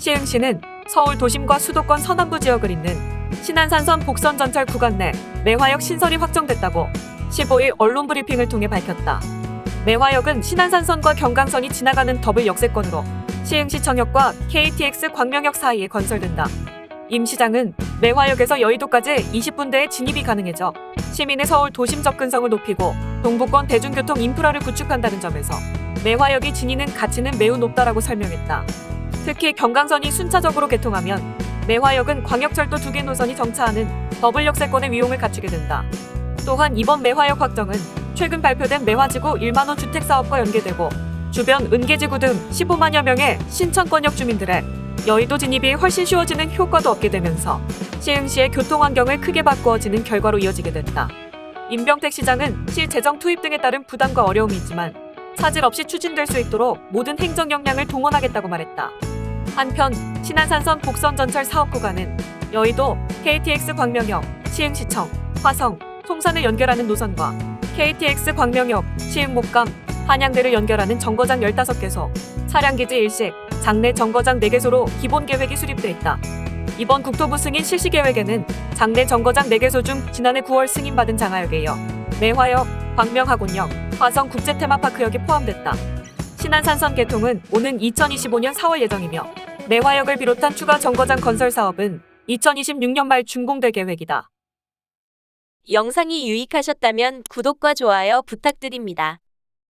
시흥시는 서울 도심과 수도권 서남부 지역을 잇는 신안산선 복선 전철 구간 내 매화역 신설이 확정됐다고 15일 언론 브리핑을 통해 밝혔다. 매화역은 신안산선과 경강선이 지나가는 더블 역세권으로 시흥시 청역과 KTX 광명역 사이에 건설된다. 임 시장은 매화역에서 여의도까지 20분대에 진입이 가능해져 시민의 서울 도심 접근성을 높이고 동부권 대중교통 인프라를 구축한다는 점에서 매화역이 지니는 가치는 매우 높다라고 설명했다. 특히 경강선이 순차적으로 개통하면 매화역은 광역철도 두 개 노선이 정차하는 더블 역세권의 위용을 갖추게 된다. 또한 이번 매화역 확정은 최근 발표된 매화지구 1만원 주택 사업과 연계되고 주변 은계지구 등 15만여 명의 신천권역 주민들의 여의도 진입이 훨씬 쉬워지는 효과도 얻게 되면서 시흥시의 교통 환경을 크게 바꾸어지는 결과로 이어지게 됐다. 임병택 시장은 시 재정 투입 등에 따른 부담과 어려움이 있지만 차질 없이 추진될 수 있도록 모든 행정 역량을 동원하겠다고 말했다. 한편 신안산선 복선 전철 사업 구간은 여의도, KTX 광명역, 시흥시청, 화성, 송산을 연결하는 노선과 KTX 광명역, 시흥목감, 한양대를 연결하는 정거장 15개소, 차량기지 일식, 장내 정거장 4개소로 기본 계획이 수립돼 있다. 이번 국토부 승인 실시 계획에는 장내 정거장 4개소 중 지난해 9월 승인받은 장하역에 이어 매화역, 광명학원역, 화성 국제테마파크역이 포함됐다. 신안산선 개통은 오는 2025년 4월 예정이며 매화역을 비롯한 추가 정거장 건설 사업은 2026년 말 준공될 계획이다. 영상이 유익하셨다면 구독과 좋아요 부탁드립니다.